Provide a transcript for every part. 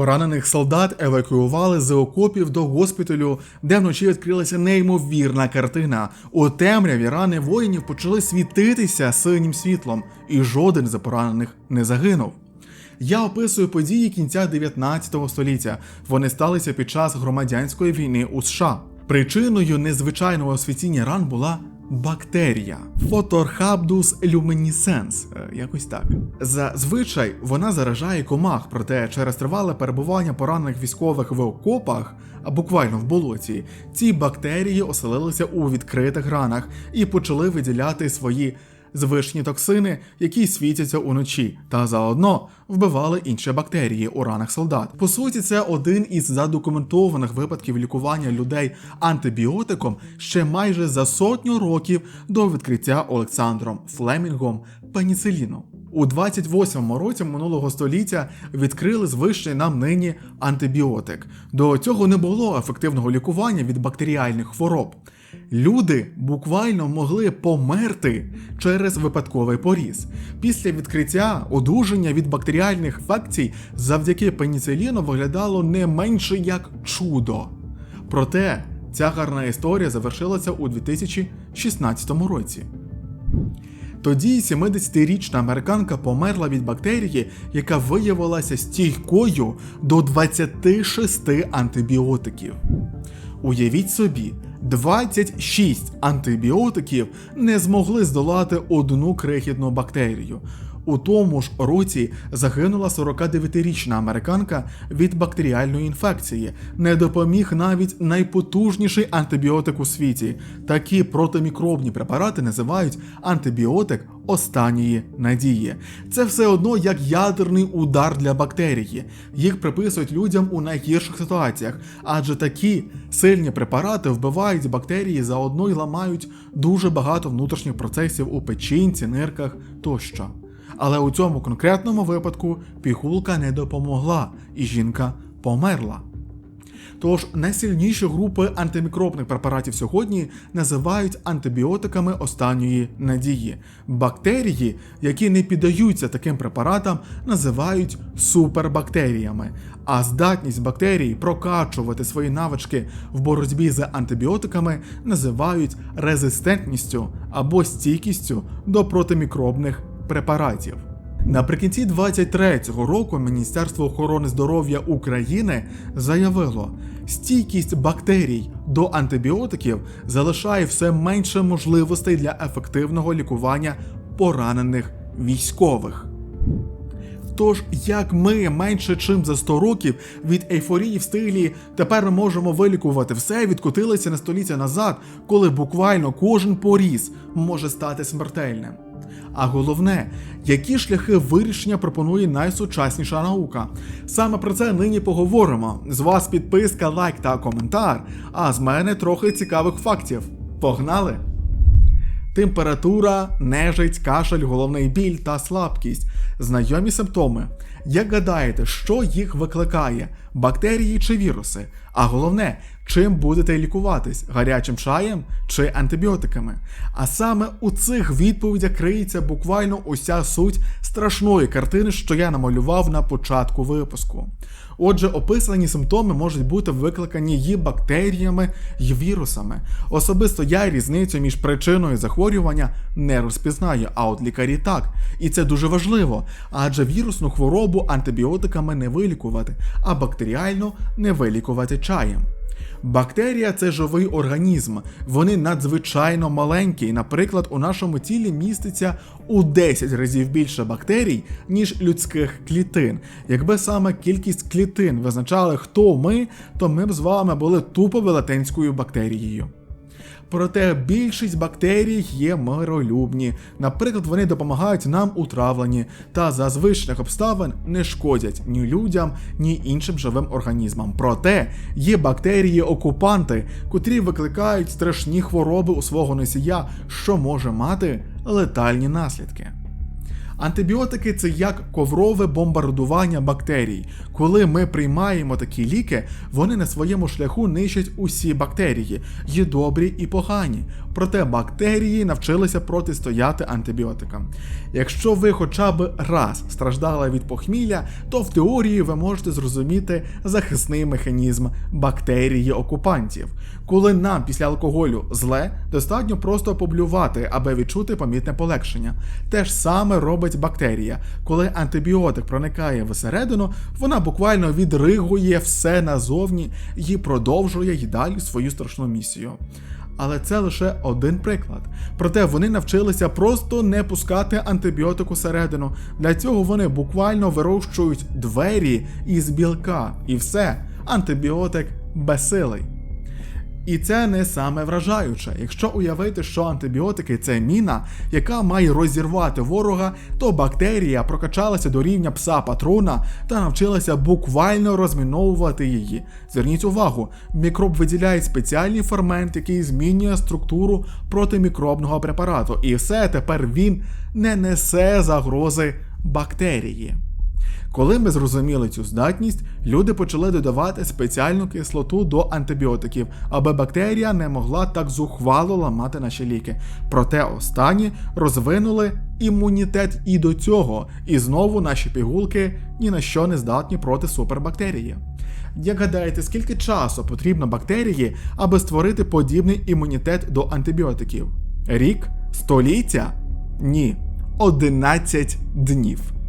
Поранених солдат евакуювали з окопів до госпіталю, де вночі відкрилася неймовірна картина. У темряві рани воїнів почали світитися синім світлом, і жоден з поранених не загинув. Я описую події кінця 19 століття. Вони сталися під час громадянської війни у США. Причиною незвичайного освітіння ран була бактерія Photorhabdus luminescens, е, якось так. Зазвичай вона заражає комах, проте через тривале перебування поранених військових в окопах, а буквально в болоті, ці бактерії оселилися у відкритих ранах і почали виділяти свої звичні токсини, які світяться уночі, та заодно вбивали інші бактерії у ранах солдат. По суті, це один із задокументованих випадків лікування людей антибіотиком ще майже за сотню років до відкриття Олександром Флемінгом пеніциліну. У 28-му році минулого століття відкрили звичний нам нині антибіотик. До цього не було ефективного лікування від бактеріальних хвороб. Люди буквально могли померти через випадковий поріз. Після відкриття одужання від бактеріальних інфекцій завдяки пеніциліну виглядало не менше як чудо. Проте ця гарна історія завершилася у 2016 році. Тоді 70-річна американка померла від бактерії, яка виявилася стійкою до 26 антибіотиків. Уявіть собі, 26 антибіотиків не змогли здолати одну крихітну бактерію. У тому ж році загинула 49-річна американка від бактеріальної інфекції. Не допоміг навіть найпотужніший антибіотик у світі. Такі протимікробні препарати називають антибіотик останньої надії. Це все одно як ядерний удар для бактерії. Їх приписують людям у найгірших ситуаціях, адже такі сильні препарати вбивають бактерії заодно й ламають дуже багато внутрішніх процесів у печінці, нирках тощо. Але у цьому конкретному випадку пігулка не допомогла, і жінка померла. Тож найсильніші групи антимікробних препаратів сьогодні називають антибіотиками останньої надії. Бактерії, які не піддаються таким препаратам, називають супербактеріями. А здатність бактерій прокачувати свої навички в боротьбі з антибіотиками називають резистентністю або стійкістю до протимікробних препаратів. Наприкінці 23-го року Міністерство охорони здоров'я України заявило, стійкість бактерій до антибіотиків залишає все менше можливостей для ефективного лікування поранених військових. Тож, як ми менше чим за 100 років від ейфорії в стилі тепер ми можемо вилікувати все, відкотилися на століття назад, коли буквально кожен поріз може стати смертельним. А головне, які шляхи вирішення пропонує найсучасніша наука. Саме про це нині поговоримо. З вас підписка, лайк та коментар, а з мене трохи цікавих фактів. Погнали! Температура, нежить, кашель, головний біль та слабкість. Знайомі симптоми. Як гадаєте, що їх викликає? Бактерії чи віруси? А головне, чим будете лікуватись гарячим чаєм чи антибіотиками? А саме у цих відповідях криється буквально уся суть страшної картини, що я намалював на початку випуску. Отже, описані симптоми можуть бути викликані і бактеріями, і вірусами. Особисто я різницю між причиною захворювання не розпізнаю, а от лікарі так. І це дуже важливо, адже вірусну хворобу антибіотиками не вилікувати, а бактеріальну не вилікувати чаєм. Бактерія це живий організм, вони надзвичайно маленькі. Наприклад, у нашому тілі міститься у 10 разів більше бактерій, ніж людських клітин. Якби саме кількість клітин визначали, хто ми, то ми б з вами були тупо велетенською бактерією. Проте більшість бактерій є миролюбні. Наприклад, вони допомагають нам у травленні та за звичних обставин не шкодять ні людям, ні іншим живим організмам. Проте є бактерії-окупанти, котрі викликають страшні хвороби у свого носія, що може мати летальні наслідки. Антибіотики це як коврове бомбардування бактерій. Коли ми приймаємо такі ліки, вони на своєму шляху нищать усі бактерії, є добрі і погані. Проте бактерії навчилися протистояти антибіотикам. Якщо ви хоча б раз страждали від похмілля, то в теорії ви можете зрозуміти захисний механізм бактерії окупантів. Коли нам після алкоголю зле, достатньо просто поблювати, аби відчути помітне полегшення. Те ж саме робить бактерія. Коли антибіотик проникає всередину, вона буквально відригує все назовні і продовжує й далі свою страшну місію. Але це лише один приклад. Проте вони навчилися просто не пускати антибіотик усередину. Для цього вони буквально вирощують двері із білка. І все, антибіотик безсилий. І це не саме вражаюче. Якщо уявити, що антибіотики це міна, яка має розірвати ворога, то бактерія прокачалася до рівня пса патрона та навчилася буквально розміновувати її. Зверніть увагу, мікроб виділяє спеціальний фермент, який змінює структуру протимікробного препарату, і все тепер він не несе загрози бактерії. Коли ми зрозуміли цю здатність, люди почали додавати спеціальну кислоту до антибіотиків, аби бактерія не могла так зухвало ламати наші ліки. Проте останні розвинули імунітет і до цього, і знову наші пігулки ні на що не здатні проти супербактерії. Як гадаєте, скільки часу потрібно бактерії, аби створити подібний імунітет до антибіотиків? Рік? Століття? Ні. 11 днів.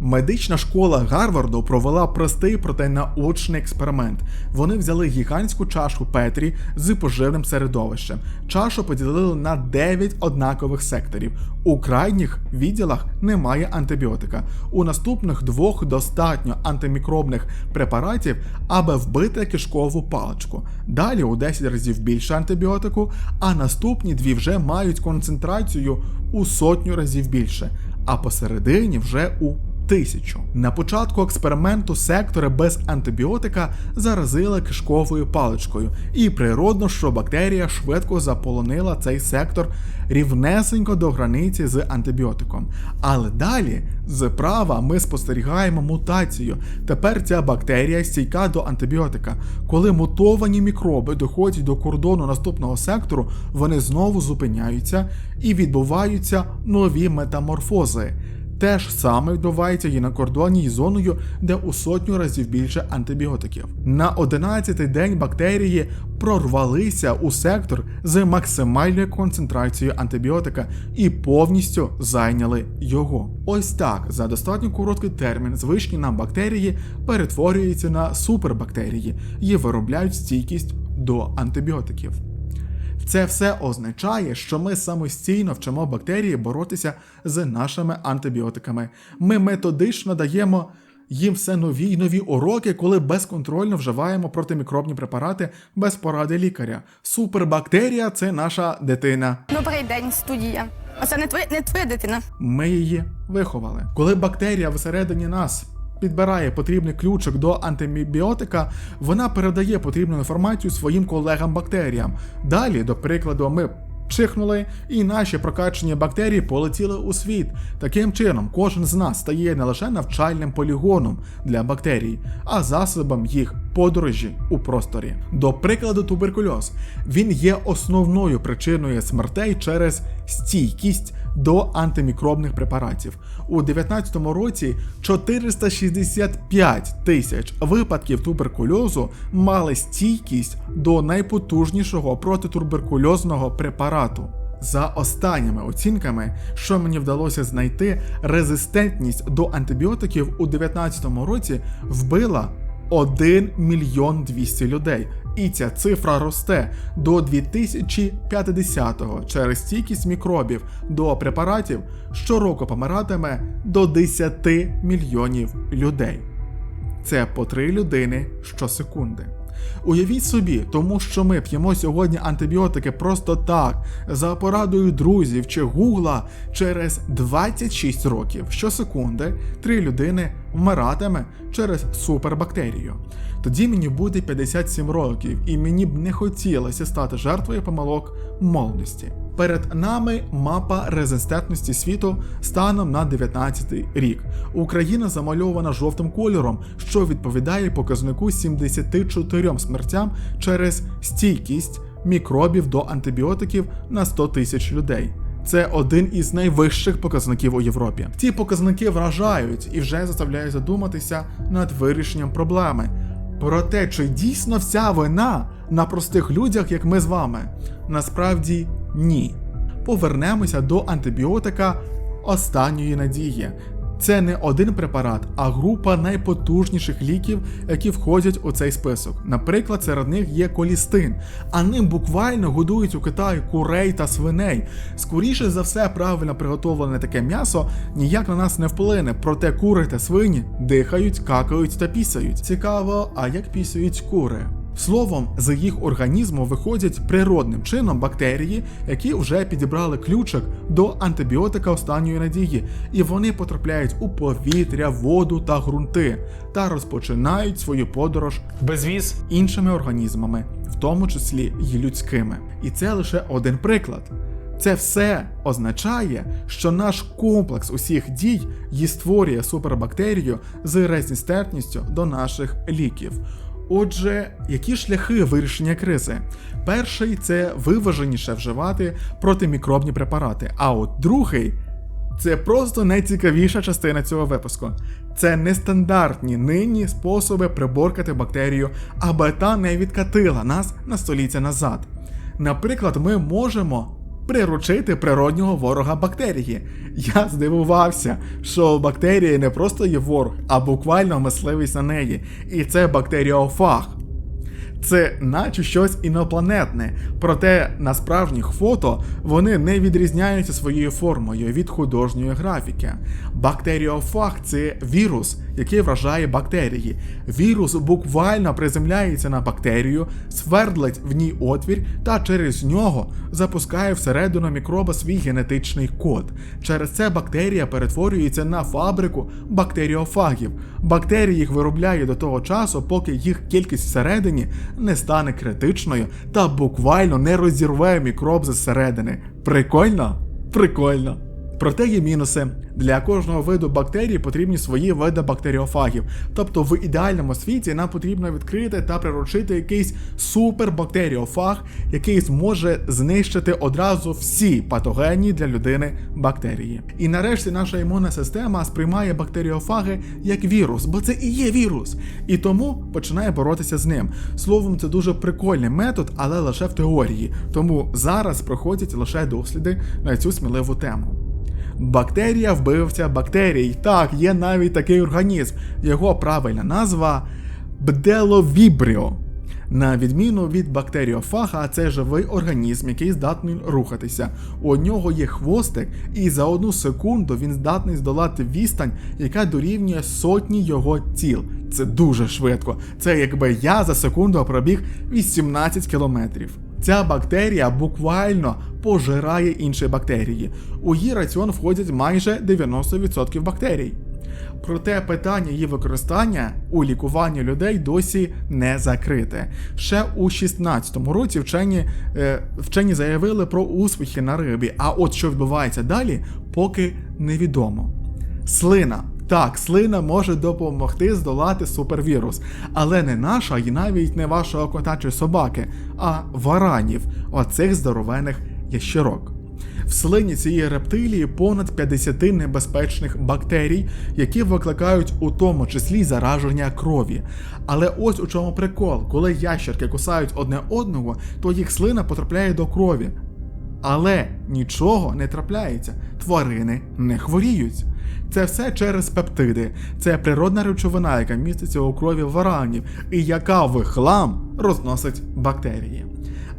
Медична школа Гарварду провела простий проте наочний експеримент. Вони взяли гігантську чашу Петрі з поживним середовищем. Чашу поділили на 9 однакових секторів. У крайніх відділах немає антибіотика. У наступних двох достатньо антимікробних препаратів, аби вбити кишкову паличку. Далі у 10 разів більше антибіотику, а наступні дві вже мають концентрацію у сотню разів більше, а посередині вже у тисячу. На початку експерименту сектори без антибіотика заразили кишковою паличкою, і природно, що бактерія швидко заполонила цей сектор рівнесенько до границі з антибіотиком. Але далі, зправа, ми спостерігаємо мутацію. Тепер ця бактерія стійка до антибіотика. Коли мутовані мікроби доходять до кордону наступного сектору, вони знову зупиняються і відбуваються нові метаморфози. Те ж саме відбувається і на кордоні із зоною, де у сотню разів більше антибіотиків. На 11-й день бактерії прорвалися у сектор з максимальною концентрацією антибіотика і повністю зайняли його. Ось так за достатньо короткий термін звичні нам бактерії перетворюються на супербактерії і виробляють стійкість до антибіотиків. Це все означає, що ми самостійно вчимо бактерії боротися з нашими антибіотиками. Ми методично даємо їм все нові й нові уроки, коли безконтрольно вживаємо протимікробні препарати без поради лікаря. Супербактерія це наша дитина. Добрий день, студія. Оце не твоя, не твоя дитина. Ми її виховали. Коли бактерія всередині нас підбирає потрібний ключик до антибіотика, вона передає потрібну інформацію своїм колегам-бактеріям. Далі, до прикладу, ми чихнули, і наші прокачені бактерії полетіли у світ. Таким чином, кожен з нас стає не лише навчальним полігоном для бактерій, а засобом їх подорожі у просторі. До прикладу, туберкульоз. Він є основною причиною смертей через стійкість до антимікробних препаратів. У 2019 році 465 тисяч випадків туберкульозу мали стійкість до найпотужнішого протитуберкульозного препарату. За останніми оцінками, що мені вдалося знайти, резистентність до антибіотиків у 2019 році вбила 1 мільйон 200 людей. І ця цифра росте до 2050-го через стійкість мікробів до препаратів щороку помиратиме до 10 мільйонів людей. Це по 3 людини щосекунди. Уявіть собі, тому що ми п'ємо сьогодні антибіотики просто так, за порадою друзів чи гугла через 26 років. Щосекунди три людини вмиратиме через супербактерію. Тоді мені буде 57 років, і мені б не хотілося стати жертвою помилок молодості. Перед нами мапа резистентності світу станом на 19 рік. Україна замальована жовтим кольором, що відповідає показнику 74 смертям через стійкість мікробів до антибіотиків на 100 тисяч людей. Це один із найвищих показників у Європі. Ці показники вражають і вже заставляють задуматися над вирішенням проблеми. Про те, чи дійсно вся вина на простих людях, як ми з вами. Насправді ні. Повернемося до антибіотика останньої надії. Це не один препарат, а група найпотужніших ліків, які входять у цей список. Наприклад, серед них є колістин, а ним буквально годують у Китаї курей та свиней. Скоріше за все, правильно приготовлене таке м'ясо ніяк на нас не вплине, проте кури та свині дихають, какають та пісають. Цікаво, а як пісають кури? Словом, з їх організму виходять природним чином бактерії, які вже підібрали ключик до антибіотика останньої надії, і вони потрапляють у повітря, воду та ґрунти та розпочинають свою подорож Безвіз іншими організмами, в тому числі й людськими. І це лише один приклад. Це все означає, що наш комплекс усіх дій і створює супербактерію з резистентністю до наших ліків. Отже, які шляхи вирішення кризи? Перший це виваженіше вживати протимікробні препарати. А от другий це просто найцікавіша частина цього випуску. Це нестандартні нині способи приборкати бактерію, аби та не відкатила нас на століття назад. Наприклад, ми можемо приручити природнього ворога бактерії. Я здивувався, що бактерія не просто є ворог, а буквально мисливість на неї. І це бактеріофаг. Це наче щось інопланетне, проте на справжніх фото вони не відрізняються своєю формою від художньої графіки. Бактеріофаг це вірус, який вражає бактерії. Вірус буквально приземляється на бактерію, свердлить в ній отвір та через нього запускає всередину мікроба свій генетичний код. Через це бактерія перетворюється на фабрику бактеріофагів. Бактерії їх виробляє до того часу, поки їх кількість всередині не стане критичною та буквально не розірве мікроб зсередини. Прикольно? Прикольно. Проте є мінуси. Для кожного виду бактерій потрібні свої види бактеріофагів. Тобто в ідеальному світі нам потрібно відкрити та приручити якийсь супербактеріофаг, який зможе знищити одразу всі патогенні для людини бактерії. І нарешті наша імунна система сприймає бактеріофаги як вірус, бо це і є вірус. І тому починає боротися з ним. Словом, це дуже прикольний метод, але лише в теорії. Тому зараз проходять лише досліди на цю сміливу тему. Бактерія вбивця бактерій. Так, є навіть такий організм. Його правильна назва бделовібріо. На відміну від бактеріофага, це живий організм, який здатний рухатися. У нього є хвостик, і за одну секунду він здатний здолати відстань, яка дорівнює сотні його тіл. Це дуже швидко. Це якби я за секунду пробіг 18 кілометрів. Ця бактерія буквально пожирає інші бактерії. У її раціон входять майже 90% бактерій. Проте питання її використання у лікуванні людей досі не закрите. Ще у 16-му році вчені, е, вчені заявили про успіхи на рибі, а от що відбувається далі, поки невідомо. Слина. Так, слина може допомогти здолати супервірус, але не наша і навіть не вашого кота чи собаки, а варанів, оцих здоровених ящерок. В слині цієї рептилії понад 50 небезпечних бактерій, які викликають у тому числі зараження крові. Але ось у чому прикол, коли ящерки кусають одне одного, то їх слина потрапляє до крові. Але нічого не трапляється, тварини не хворіють. Це все через пептиди. Це природна речовина, яка міститься у крові варанів, і яка в хлам розносить бактерії.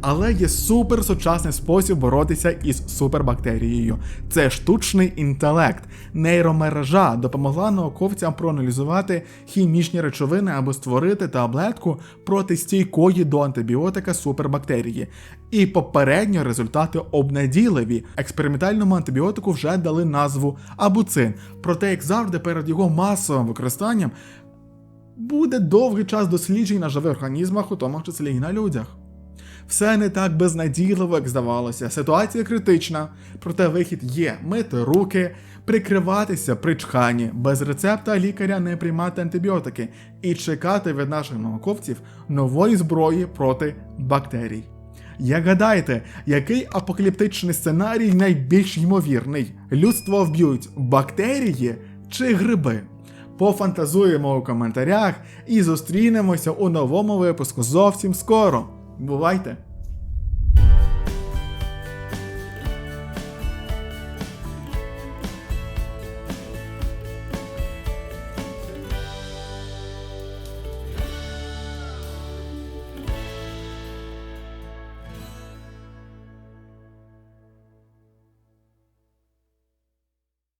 Але є суперсучасний спосіб боротися із супербактерією. Це штучний інтелект. Нейромережа допомогла науковцям проаналізувати хімічні речовини, аби створити таблетку проти стійкої до антибіотика супербактерії. І попередньо результати обнадійливі. Експериментальному антибіотику вже дали назву абуцин. Проте, як завжди, перед його масовим використанням буде довгий час досліджень на живих організмах, у тому числі і на людях. Все не так безнадійливо, як здавалося. Ситуація критична, проте вихід є: мити руки, прикриватися при чханні, без рецепта лікаря не приймати антибіотики і чекати від наших науковців нової зброї проти бактерій. Як гадаєте, який апокаліптичний сценарій найбільш ймовірний? Людство вб'ють бактерії чи гриби? Пофантазуємо у коментарях і зустрінемося у новому випуску зовсім скоро. Бувайте!